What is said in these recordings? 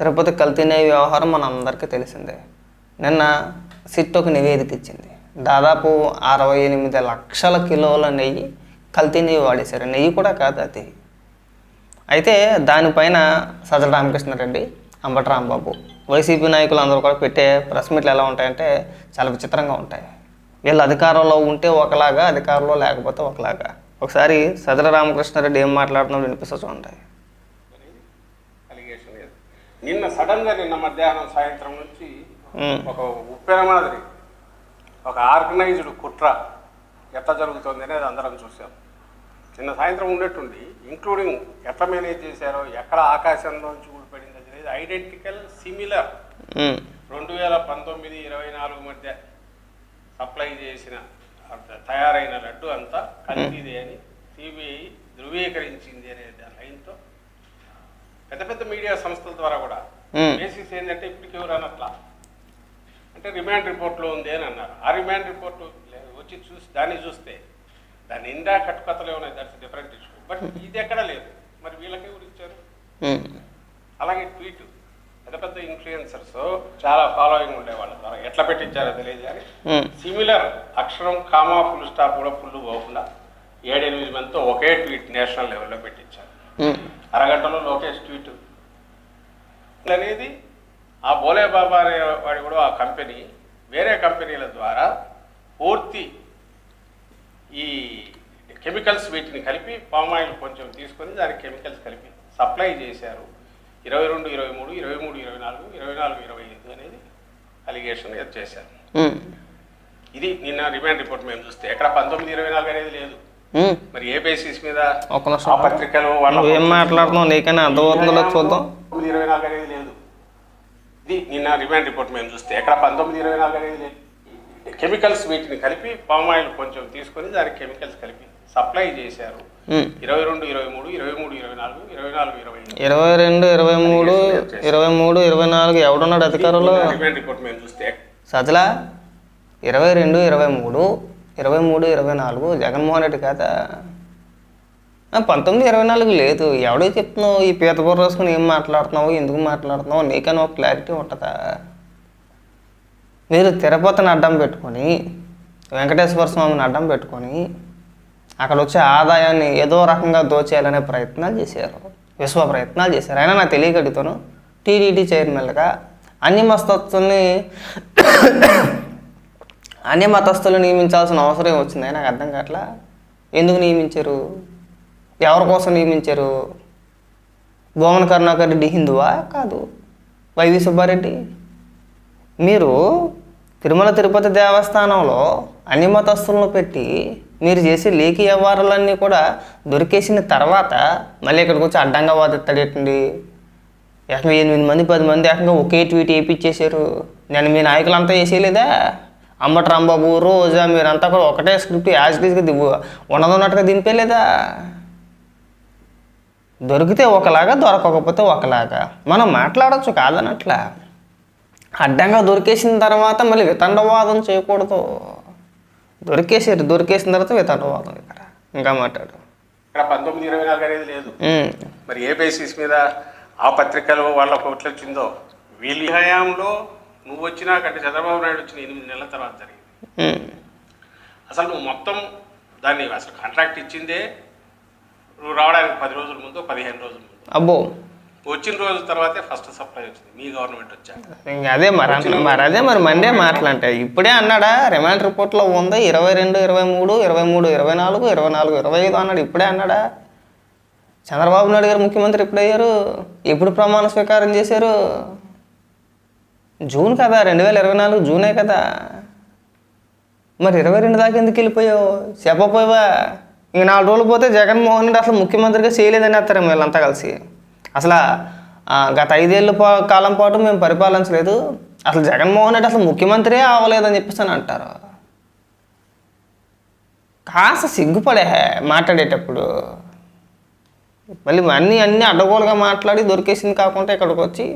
తిరుపతి కల్తీనే వ్యవహారం మన అందరికీ తెలిసిందే. నిన్న సిట్ ఒక నివేదిక ఇచ్చింది. దాదాపు అరవై ఎనిమిది లక్షల కిలోల నెయ్యి కల్తీ నెయ్యి వాడేశారు. నెయ్యి కూడా కాదు అది. అయితే దానిపైన సజ్జల రామకృష్ణారెడ్డి అంబటి రాంబాబు వైసీపీ నాయకులు అందరూ కూడా పెట్టే ప్రెస్ మీట్లు ఎలా ఉంటాయంటే చాలా విచిత్రంగా ఉంటాయి. వీళ్ళు అధికారంలో ఉంటే ఒకలాగా అధికారంలో లేకపోతే ఒకలాగా. ఒకసారి సజ్జల రామకృష్ణారెడ్డి ఏం మాట్లాడుతున్నాడు వినిపిస్తూ చూడండి. నిన్న సడన్గా నిన్న మధ్యాహ్నం సాయంత్రం నుంచి ఒక ఉప్పెన మాదిరి ఒక ఆర్గనైజ్డ్ కుట్ర ఎట్లా జరుగుతుంది అనేది అందరం చూసాం. నిన్న సాయంత్రం ఉండేట్టుండి ఇంక్లూడింగ్ ఎట్లా మేనేజ్ చేశారో ఎక్కడ ఆకాశంలోంచి ఊడిపడింది అనేది ఐడెంటికల్ సిమిలర్. రెండు వేల పంతొమ్మిది ఇరవై నాలుగు మధ్య సప్లై చేసిన తయారైన లడ్డు అంతా కల్తీదే అని సిబిఐ ధృవీకరించింది అనే దాని లైన్తో పెద్ద పెద్ద మీడియా సంస్థల ద్వారా కూడా. బేసిస్ ఏంటంటే ఇప్పటికి ఎవరు అనట్లా అంటే రిమాండ్ రిపోర్ట్లో ఉంది అని అన్నారు. ఆ రిమాండ్ రిపోర్ట్ వచ్చి చూసి దాన్ని చూస్తే దాని నిండా కట్టుకథలే ఉన్నాయి దట్స్ డిఫరెంట్ ఇష్యూ బట్ ఇది ఎక్కడ లేదు. మరి వీళ్ళకి ఎవరు ఇచ్చారు? ఉమ్, అలాగే ట్వీట్. పెద్ద పెద్ద ఇన్ఫ్లుయెన్సర్స్ చాలా ఫాలోయింగ్ ఉండేవాళ్ళ ద్వారా. ఎట్లా పెట్టించారో తెలియదు కానీ సిమిలర్ అక్షరం కామా ఫుల్ స్టాప్ కూడా ఫుల్ పోకుండా ఏడెనిమిది మందితో ఒకే ట్వీట్ నేషనల్ లెవెల్లో పెట్టించారు. అరగంటలో లోకేష్ ట్వీట్. అనేది ఆ బోలే బాబా అనే వాడి కూడా ఆ కంపెనీ వేరే కంపెనీల ద్వారా పూర్తి ఈ కెమికల్స్ వీటిని కలిపి పామ్ ఆయిల్ కొంచెం తీసుకొని దానికి కెమికల్స్ కలిపి సప్లై చేశారు. ఇరవై రెండు ఇరవై మూడు ఇరవై మూడు ఇరవై నాలుగు ఇరవై నాలుగు ఇరవై ఐదు అనేది అలిగేషన్ చేశారు. ఇది నిన్న రిమాండ్ రిపోర్ట్ మేము చూస్తే ఎక్కడ పంతొమ్మిది ఇరవై నాలుగు అనేది లేదు. మరి ఏ బేసిస్ మీద? ఆ నిమిషం పత్రికలు వాళ్ళ నువ్వేం మాట్లాడుతున్నావు నీకైనా అర్థమవుతుందో చూద్దాం. ఇరవై నాలుగు అనేది లేదు. ఇది నిన్న రిమాండ్ రిపోర్ట్ మేము చూస్తే ఎక్కడ పంతొమ్మిది ఇరవై నాలుగు అనేది లేదు. కెమికల్స్ వీటిని కలిపి పామ్ ఆయిల్ కొంచెం తీసుకొని దానికి కెమికల్స్ కలిపి సప్లై చేశారు. ఇరవై రెండు ఇరవై మూడు ఇరవై మూడు ఇరవై నాలుగు ఇరవై నాలుగు ఇరవై ఇరవై రెండు ఇరవై మూడు ఇరవై మూడు ఇరవై నాలుగు ఎవడున్నాడు అధికారంలో? రిమాండ్ రిపోర్ట్ మేము చూస్తే సజల ఇరవై రెండు ఇరవై మూడు ఇరవై మూడు ఇరవై నాలుగు జగన్మోహన్ రెడ్డి కదా పంతొమ్మిది ఇరవై నాలుగు లేదు. ఎవడో చెప్తున్నావు ఈ పీతపూర రాసుకుని ఏం మాట్లాడుతున్నావు ఎందుకు మాట్లాడుతున్నావు నీకైనా ఒక క్లారిటీ ఉంటుందా? మీరు తిరుపతిని అడ్డం పెట్టుకొని వెంకటేశ్వర స్వామిని అడ్డం పెట్టుకొని అక్కడ వచ్చే ఆదాయాన్ని ఏదో రకంగా దోచేయాలనే ప్రయత్నాలు చేశారు. విశ్వ ప్రయత్నాలు చేశారు. అయినా నాకు తెలియక అడుగుతాను టీడీటీ చైర్మన్గా అన్ని మస్తత్తుల్ని అన్ని మతస్థులు నియమించాల్సిన అవసరం వచ్చింది. నాకు అర్థం కావట్లా? ఎందుకు నియమించారు? ఎవరి కోసం నియమించారు? భువన కరుణాకర్ రెడ్డి హిందువా? కాదు. Y V Subba Reddy? మీరు తిరుమల తిరుపతి దేవస్థానంలో అన్ని మతస్థులను పెట్టి మీరు చేసే లేఖి వ్యవహారాలన్నీ కూడా దొరికేసిన తర్వాత మళ్ళీ ఇక్కడికి వచ్చి అడ్డంగా వాదిస్తాడేటండి? ఏకంగా ఎనిమిది మంది పది మంది ఏకంగా ఒకే ట్వీట్ వేయించేశారు నేను మీ నాయకులంతా వేసేయలేదా? అంబటి రాంబాబు రోజా మీరంతా కూడా ఒకటే స్క్రిప్ట్ యాజ్ టీజ్గా దిగు ఉన్నదన్నట్టుగా దింపేలేదా దొరికితే ఒకలాగా దొరకకపోతే ఒకలాగా. మనం మాట్లాడచ్చు కాదనట్లా. అడ్డంగా దొరికేసిన తర్వాత మళ్ళీ వితండవాదం చేయకూడదు. దొరికేసారు దొరికేసిన తర్వాత వితండవాదం ఇక్కడ. ఇంకా మాట్లాడు. ఇక్కడ పంతొమ్మిది ఇరవై నాలుగు అనేది లేదు. మరి ఏ బేసిస్ మీద ఆ పత్రికలు వాళ్ళకు వచ్చిందో వీళ్ళ హయాంలో నువ్వు వచ్చినాకంటే చంద్రబాబు నాయుడు వచ్చిన ఎనిమిది నెలల తర్వాత జరిగింది. అసలు నువ్వు మొత్తం దాన్ని అసలు కాంట్రాక్ట్ ఇచ్చిందే నువ్వు రావడానికి పది రోజుల ముందు పదిహేను రోజుల ముందు. అబ్బో. వచ్చిన రోజు తర్వాతే ఫస్ట్ సప్లై వచ్చింది. మీ గవర్నమెంట్ వచ్చాక అదే మరి మరి అదే మరి మండే మాటలంటే ఇప్పుడే అన్నాడా రిమాండ్ రిపోర్ట్లో ఉంది ఇరవై రెండు ఇరవై మూడు ఇరవై మూడు ఇరవై నాలుగు ఇరవై నాలుగు ఇరవై ఐదు అన్నాడు. ఇప్పుడే అన్నాడా? చంద్రబాబు నాయుడు గారు ముఖ్యమంత్రి ఎప్పుడు అయ్యారు ఎప్పుడు ప్రమాణ స్వీకారం చేశారు? జూన్ కదా రెండు వేల ఇరవై నాలుగు జూనే కదా. మరి ఇరవై రెండు దాకా ఎందుకు వెళ్ళిపోయావు? చెప్పపోయావా ఇంక నాలుగు రోజులు పోతే జగన్మోహన్ రెడ్డి అసలు ముఖ్యమంత్రిగా చేయలేదని అత్తారు వీళ్ళంతా కలిసి. అసలు గత ఐదేళ్ళ పా కాలం పాటు మేము పరిపాలించలేదు. అసలు జగన్మోహన్ రెడ్డి అసలు ముఖ్యమంత్రి అవ్వలేదని చెప్పేసి అని అంటారు. కాస్త సిగ్గుపడే మాట్లాడేటప్పుడు. మళ్ళీ అన్నీ అన్నీ అడ్డగోలుగా మాట్లాడి దొరికేసింది కాకుండా ఇక్కడికి వచ్చి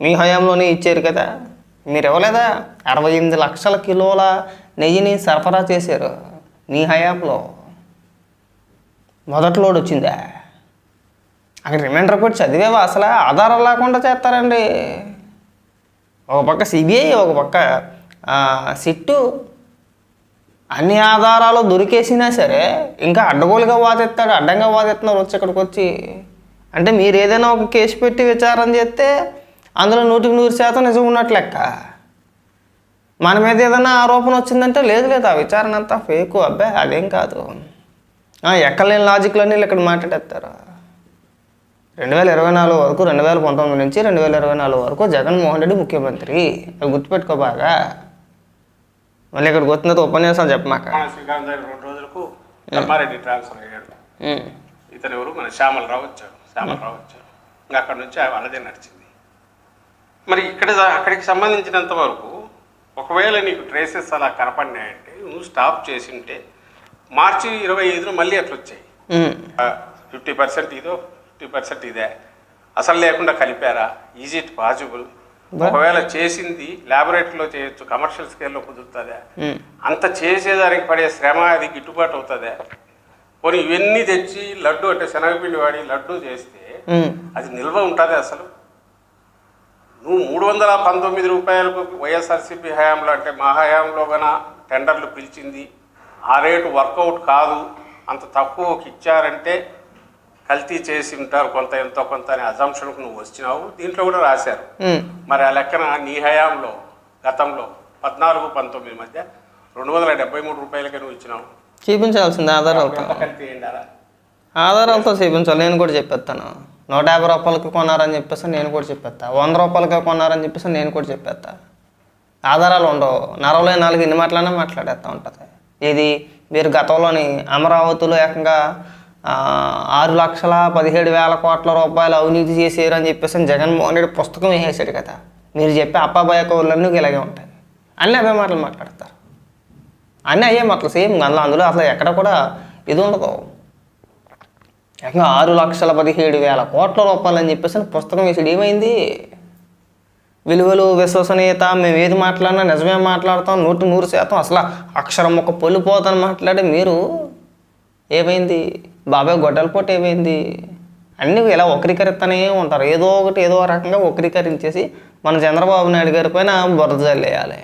మీ హయాంలోనే ఇచ్చారు కదా. మీరు ఇవ్వలేదా అరవై ఎనిమిది లక్షల కిలోల నెయ్యిని సరఫరా చేశారు మీ హయాంలో. మొదటి లోడ్ వచ్చిందా? అక్కడ రిమైండ్ రిపోర్ట్ చదివేవా? అసలు ఆధారం లేకుండా చేస్తారండి. ఒక పక్క సిబిఐ ఒక పక్క సిట్టు. అన్ని ఆధారాలు దొరికేసినా సరే ఇంకా అడ్డగోలుగా వాదిస్తాడు అడ్డంగా వాదిస్తున్నారు వచ్చి ఇక్కడికి వచ్చి. అంటే మీరు ఏదైనా ఒక కేసు పెట్టి విచారం చేస్తే అందులో నూటికి నూరు శాతం నిజం ఉన్నట్లు లెక్క మన మీద ఏదైనా ఆరోపణ వచ్చిందంటే లేదు లేదు ఆ విచారణ అంతా ఫేకు అబ్బాయి అదేం కాదు. ఎక్కలేని లాజిక్లన్నీ వీళ్ళు ఇక్కడ మాట్లాడేస్తారు. రెండు వేల ఇరవై నాలుగు వరకు రెండు వేల పంతొమ్మిది నుంచి రెండు వేల ఇరవై నాలుగు వరకు జగన్మోహన్ రెడ్డి ముఖ్యమంత్రి. అవి గుర్తుపెట్టుకో బాగా. మళ్ళీ ఇక్కడికి తర్వాత ఉపన్యాసాలు చెప్పమాక రెండు రోజులకు ట్రాన్స్ఫర్ అయ్యాడు. ఇతను ఎవరు? మన శ్యామలరావు వచ్చాడు శ్యామలరావు వచ్చాడు ఇంకా అక్కడ నుంచి వాళ్ళదే నడిచింది. మరి ఇక్కడ అక్కడికి సంబంధించినంత వరకు ఒకవేళ నీకు ట్రేసెస్ అలా కనపడినాయంటే నువ్వు స్టాప్ చేసి ఉంటే మార్చి ఇరవై ఐదున మళ్ళీ అట్లా వచ్చాయి. ఫిఫ్టీ పర్సెంట్ ఇదో ఫిఫ్టీ పర్సెంట్ ఇదే. అసలు లేకుండా కలిపారా? ఈజ్ ఇట్ పాసిబుల్ ఒకవేళ చేసింది ల్యాబొరేటరీలో చేయొచ్చు కమర్షియల్ స్కేల్లో కుదురుతుందా. అంత చేసేదానికి పడే శ్రమ అది గిట్టుబాటు అవుతుందా? పోనీ ఇవన్నీ తెచ్చి లడ్డు అంటే శనగపిండి వాడి లడ్డు చేస్తే. అది నిల్వ ఉంటుంది అసలు? నువ్వు మూడు వందల పంతొమ్మిది రూపాయలకు వైఎస్ఆర్సీపీ హయాంలో అంటే మా హయాంలో గన టెండర్లు పిలిచింది. ఆ రేటు వర్కౌట్ కాదు. అంత తక్కువకి ఇచ్చారంటే కల్తీ చేసి ఉంటారు కొంత ఎంతో కొంత అనే అజంప్షన్కు నువ్వు వచ్చినావు. దీంట్లో కూడా రాశారు. మరి ఆ లెక్కన నీ హయాంలో గతంలో పద్నాలుగు పంతొమ్మిది మధ్య రెండు వందల డెబ్బై మూడు రూపాయలకే నువ్వు ఇచ్చినావు. చూపించాల్సింది ఆధారాలతో. ఎంత కల్తీ ఏంటారా ఆధారాలతో చూపించాలి. నేను కూడా చెప్పేస్తాను. నూట యాభై రూపాయలకి కొన్నారని చెప్పేసి నేను కూడా చెప్పేస్తా. వంద రూపాయలకి కొన్నారని చెప్పేసి నేను కూడా చెప్పేస్తా. ఆధారాలు ఉండవు. నరవలే నాలుగు ఇన్ని మాటలనే మాట్లాడేస్తూ ఉంటుంది. ఇది మీరు గతంలోని అమరావతిలో ఏకంగా ఆరు లక్షల పదిహేడు వేల కోట్ల రూపాయలు అవినీతి చేశారు అని చెప్పేసి జగన్మోహన్ రెడ్డి పుస్తకం వేసేసాడు కదా. మీరు చెప్పే అప్పాబాయ కవులన్నీ ఇలాగే ఉంటాయి. అన్నీ అవే మాటలు మాట్లాడతారు. అన్నీ అయ్యే మాటలు. సేమ్ అందులో అందులో అసలు ఎక్కడ కూడా ఇది ఉండదు. ఏకంగా ఆరు లక్షల పదిహేడు వేల కోట్ల రూపాయలు అని చెప్పేసి పుస్తకం వేసాడు. ఏమైంది? విలువలు విశ్వసనీయత మేము ఏది మాట్లాడినా నిజమే మాట్లాడతాం నూటి నూరు శాతం అసలు అక్షరం ఒక పొలిపోతని మాట్లాడి మీరు ఏమైంది? బాబాయ్ గొడ్డల పోటీ ఏమైంది? అన్నీ ఇలా ఒకరికరిస్తూనే ఉంటారు. ఏదో ఒకటి ఏదో రకంగా ఒకరికరించేసి మన చంద్రబాబు నాయుడు గారి పైన బురద జల్లేయాలి.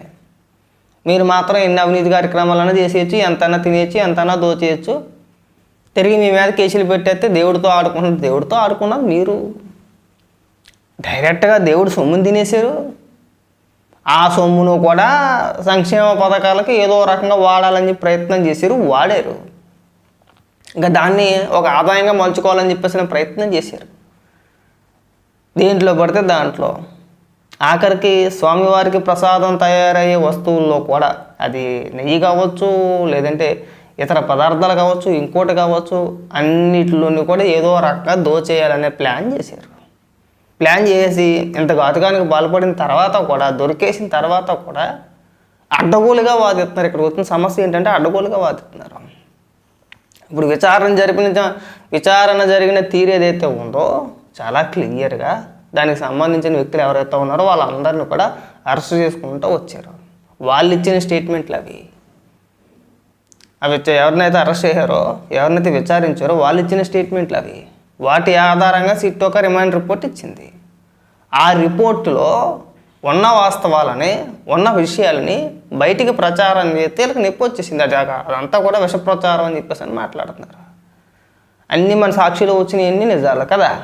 మీరు మాత్రం ఎన్ని అవినీతి కార్యక్రమాలన్నా చేసేయచ్చు ఎంతైనా తినేయచ్చు ఎంతైనా దోచేయచ్చు. తిరిగి మీ మీద కేసులు పెట్టేస్తే దేవుడితో ఆడుకుంటారు దేవుడితో ఆడుకున్నారు. మీరు డైరెక్ట్గా దేవుడు సొమ్ముని తినేశారు. ఆ సొమ్మును కూడా సంక్షేమ పథకాలకు ఏదో రకంగా వాడాలని చెప్పి ప్రయత్నం చేశారు. వాడారు. ఇంకా దాన్ని ఒక ఆదాయంగా మలుచుకోవాలని చెప్పేసిన ప్రయత్నం చేశారు. దేంట్లో పడితే దాంట్లో. ఆఖరికి స్వామివారికి ప్రసాదం తయారయ్యే వస్తువుల్లో కూడా. అది నెయ్యి కావచ్చు లేదంటే ఇతర పదార్థాలు కావచ్చు ఇంకోటి కావచ్చు అన్నిటిలోని కూడా ఏదో రకంగా దోచేయాలనే ప్లాన్ చేశారు. ప్లాన్ చేసి ఇంత ఘాతుకానికి పాల్పడిన తర్వాత కూడా దొరికేసిన తర్వాత కూడా అడ్డగోలుగా వాదిస్తున్నారు. ఇక్కడ వచ్చిన సమస్య ఏంటంటే అడ్డగోలుగా వాదిస్తున్నారు. ఇప్పుడు విచారణ జరిపిన విచారణ జరిగిన తీరు ఏదైతే ఉందో చాలా క్లియర్గా దానికి సంబంధించిన వ్యక్తులు ఎవరైతే ఉన్నారో వాళ్ళందరినీ కూడా అరెస్ట్ చేసుకుంటూ వచ్చారు. వాళ్ళు ఇచ్చిన స్టేట్మెంట్లు అవి అవి ఎవరినైతే అరెస్ట్ చేశారో ఎవరినైతే విచారించారో వాళ్ళు ఇచ్చిన స్టేట్మెంట్లు అవి. వాటి ఆధారంగా సిట్ ఒక రిమాండ్ రిపోర్ట్ ఇచ్చింది. ఆ రిపోర్టులో ఉన్న వాస్తవాలని ఉన్న విషయాలని బయటికి ప్రచారం చేస్తే వీళ్ళకి నొప్పి వచ్చేసింది. అది అదంతా కూడా విష ప్రచారం అని చెప్పేసి అని మాట్లాడుతున్నారు. అన్నీ మన సాక్షులు వచ్చినవన్నీ నిజాలు కదా.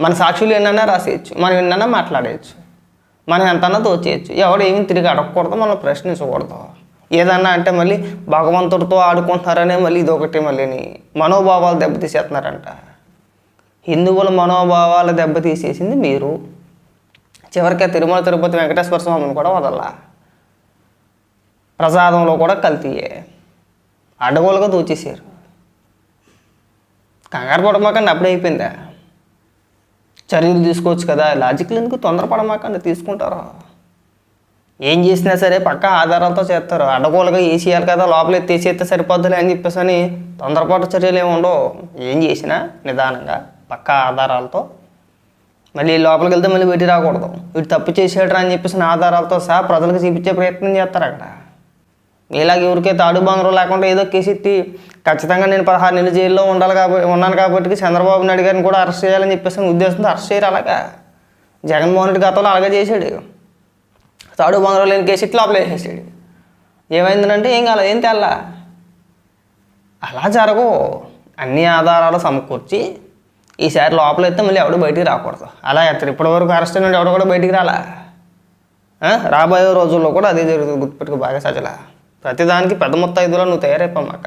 మన సాక్షులు ఎన్నైనా రాసేయచ్చు మనం ఎన్నైనా మాట్లాడేయచ్చు మనం ఎంతన్నా దోచేయచ్చు ఎవడు ఏమి తిరిగి అడగకూడదు మనం ప్రశ్నించకూడదు. ఏదన్నా అంటే మళ్ళీ భగవంతుడితో ఆడుకుంటున్నారనే మళ్ళీ ఇదొకటి మళ్ళీని మనోభావాలు దెబ్బతీసేస్తున్నారంట. హిందువుల మనోభావాలు దెబ్బతీసేసింది మీరు. చివరికి తిరుమల తిరుపతి వెంకటేశ్వర స్వామిని కూడా వదల. ప్రసాదంలో కూడా కల్తీయే. అడ్డగోలుగా దూచేసారు కంగారు పడమాకండి అప్పుడే అయిపోయిందా? చర్యలు తీసుకోవచ్చు కదా. లాజిక్లు ఎందుకు తొందరపడమాకండి తీసుకుంటారా? ఏం చేసినా సరే పక్క ఆధారాలతో చేస్తారు. అడ్డగోలుగా వేసేయాలి కదా లోపల తీసేస్తే సరిపోద్దులే అని చెప్పేసి అని తొందరపాటు చర్యలు ఏమి ఉండవు. ఏం చేసినా నిదానంగా పక్క ఆధారాలతో మళ్ళీ లోపలికి వెళ్తే మళ్ళీ బయటికి రాకూడదు. వీడు తప్పు చేసేటరా అని చెప్పేసి ఆధారాలతో సహా ప్రజలకు చూపించే ప్రయత్నం చేస్తారు అక్కడ. ఇలాగ ఎవరికే తాడు బంగారం లేకుండా ఏదో కేసెత్తి ఎత్తి ఖచ్చితంగా నేను పదహారు నెలలు జైల్లో ఉండాలి కాబట్టి ఉన్నాను కాబట్టి చంద్రబాబు నాయుడు గారిని కూడా అరెస్ట్ చేయాలని చెప్పేసి ఉద్దేశంతో అరెస్ట్ చేయరు అలాగా. జగన్మోహన్ రెడ్డి గతంలో అలాగే చేశాడు. తాడు బంగారం లేని కేసు ఇట్లా అప్లై చేసాడు ఏమైందంటే ఏం కాలేదు ఏం తెల్లా? అలా జరగవు. అన్ని ఆధారాలు సమకూర్చి ఈసారి లోపల అయితే మళ్ళీ ఎవడు బయటికి రాకూడదు. అలా ఎత్తారు ఇప్పటివరకు అరెస్ట్ అయిన ఎవడు కూడా బయటికి రాలా? రాబోయే రోజుల్లో కూడా అదే జరుగుతుంది గుర్తుపెట్టుకు బాగా సజల ప్రతిదానికి పెద్ద మొత్తం ఐదులో నువ్వు తయారైపోమాక.